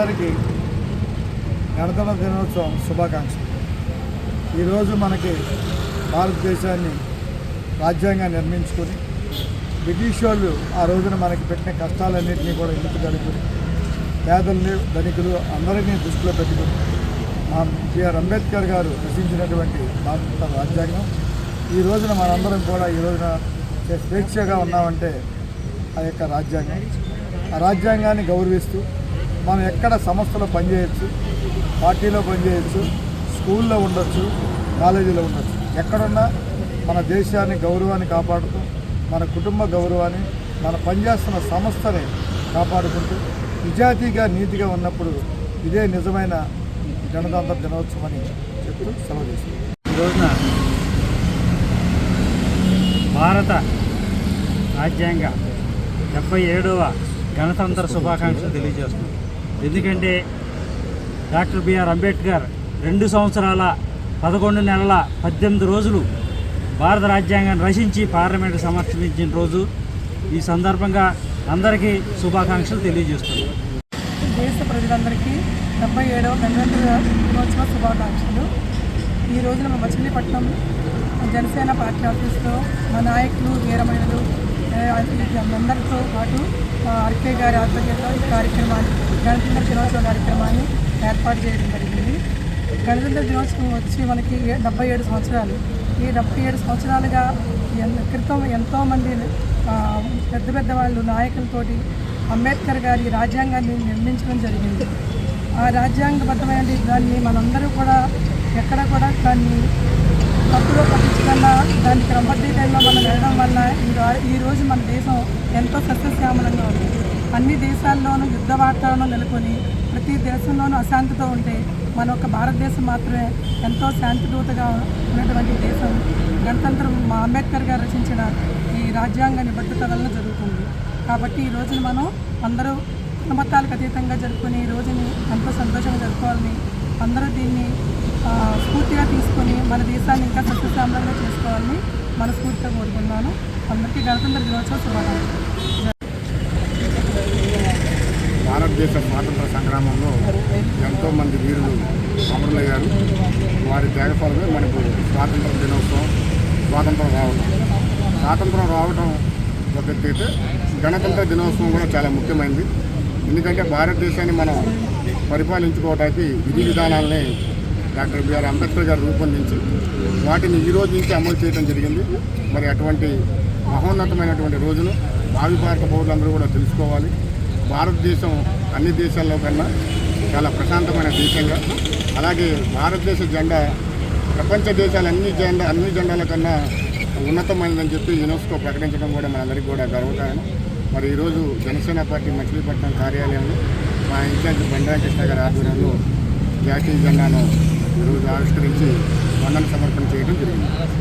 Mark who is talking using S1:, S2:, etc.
S1: అందరికీ గణతంత్ర దినోత్సవం శుభాకాంక్షలు. ఈరోజు మనకి భారతదేశాన్ని రాజ్యాంగాన్ని నిర్మించుకొని బ్రిటిష్ వాళ్ళు ఆ రోజున మనకి పెట్టిన కష్టాలన్నింటినీ కూడా ఎందుకు గడుపుని పేదల్ని ధనికులు అందరినీ దృష్టిలో పెట్టుకుని మా బిఆర్ అంబేద్కర్ గారు రచించినటువంటి భారత రాజ్యాంగం. ఈ రోజున మనందరం కూడా ఈ రోజున స్వేచ్ఛగా ఉన్నామంటే ఆ యొక్క రాజ్యాంగం. ఆ రాజ్యాంగాన్ని గౌరవిస్తూ మనం ఎక్కడ సంస్థలో పనిచేయచ్చు పార్టీలో పనిచేయచ్చు స్కూల్లో ఉండొచ్చు కాలేజీలో ఉండొచ్చు. ఎక్కడున్నా మన దేశాన్ని గౌరవాన్ని కాపాడుతూ మన కుటుంబ గౌరవాన్ని మన పనిచేస్తున్న సంస్థని కాపాడుకుంటూ నిజాతీగా నీతిగా ఉన్నప్పుడు ఇదే నిజమైన గణతంత్ర దినోత్సవం అని చెప్తూ సెలవు తీసుకుంటాం
S2: భారత రాజ్యాంగ డెబ్బై ఏడవ గణతంత్ర శుభాకాంక్షలు తెలియజేస్తున్నాం. ఎందుకంటే డాక్టర్ బిఆర్ అంబేద్కర్ రెండు సంవత్సరాల పదకొండు నెలల పద్దెనిమిది రోజులు భారత రాజ్యాంగాన్ని రచించి పార్లమెంటు సమర్పించిన రోజు ఈ సందర్భంగా అందరికీ శుభాకాంక్షలు తెలియజేస్తున్నాం
S3: దేశ ప్రజలందరికీ డెబ్బై ఏడవ గణతంత్ర దినోత్సవ శుభాకాంక్షలు. ఈ రోజున మా మచిలీపట్నం జనసేన పార్టీ ఆఫీస్లో మా నాయకులు వీరమైనలు అందరితో పాటు ఆర్కే గారి ఆధ్వర్యంలో ఈ కార్యక్రమాన్ని గణతంత్ర దినోత్సవ కార్యక్రమాన్ని ఏర్పాటు చేయడం జరిగింది. గణతంత్ర దినోత్సవం వచ్చి మనకి ఏ- డెబ్బై ఏడు సంవత్సరాలు. ఈ డెబ్బై ఏడు సంవత్సరాలుగా ఎన్- క్రితం ఎంతోమంది పెద్ద పెద్ద వాళ్ళు నాయకులతోటి అంబేద్కర్ గారి రాజ్యాంగాన్ని నిర్మించడం జరిగింది. ఆ రాజ్యాంగబద్ధమైన దాన్ని మనందరూ కూడా ఎక్కడ కూడా దాన్ని తప్పులో పట్టించకుండా దాన్ని క్రమబద్ధీకరణలో మనం వెళ్ళడం వల్ల ఈ రోజు మన దేశం ఎంతో సస్యశ్యామలంగా ఉంది. అన్ని దేశాల్లోనూ యుద్ధ వాతావరణం నెలకొని ప్రతి దేశంలోనూ అశాంతితో ఉంటే మన ఒక భారతదేశం మాత్రమే ఎంతో శాంతిదూతగా ఉన్నటువంటి దేశం. గణతంత్రం మా అంబేద్కర్ గారు రచించిన ఈ రాజ్యాంగ నిబద్ధత వలన జరుగుతుంది. కాబట్టి ఈ రోజున మనం అందరూ కుటుంబత్తాలకు అతీతంగా జరుపుకొని ఈ రోజుని ఎంతో సంతోషంగా జరుపుకోవాలని అందరూ దీన్ని స్ఫూర్తిగా తీసుకొని మన దేశాన్ని ఇంకా సస్యశ్యామలంగా చేసుకోవాలని మనస్ఫూర్తిగా కోరుకున్నాను అందరికీ గణతంత్ర దినోత్సవ శుభాకాంక్షలు.
S4: భారతదేశ స్వాతంత్ర సంగ్రామంలో ఎంతోమంది వీరులు అమరులయ్యారు వారి త్యాగఫలమే మనకు స్వాతంత్ర దినోత్సవం స్వాతంత్రం రావడం స్వాతంత్రం రావడం ఒక అయితే గణతంత్ర దినోత్సవం కూడా చాలా ముఖ్యమైనది ఎందుకంటే భారతదేశాన్ని మనం పరిపాలించుకోవడానికి విధి విధానాలని డాక్టర్ బిఆర్ అంబేద్కర్ గారు రూపొందించి వాటిని ఈ రోజు నుంచి అమలు చేయడం జరిగింది. మరి అటువంటి మహోన్నతమైనటువంటి రోజును భావి భారత పౌరులందరూ కూడా తెలుసుకోవాలి. భారతదేశం అన్ని దేశాల్లో కన్నా చాలా ప్రశాంతమైన దేశంగా అలాగే భారతదేశ జెండా ప్రపంచ దేశాల అన్ని జెండా అన్ని జెండాల కన్నా ఉన్నతమైనదని చెప్పి యునెస్కో ప్రకటించడం కూడా మనందరికీ కూడా గర్వకారణం. మరి ఈరోజు జనసేన పార్టీ మచిలీపట్నం కార్యాలయంలో మా ఇన్ఛార్జ్ బండారా కృష్ణ గారి ఆధ్వర్యంలో జాతీయ జెండాను ఈరోజు ఆవిష్కరించి వందన సమర్పణ చేయడం జరిగింది.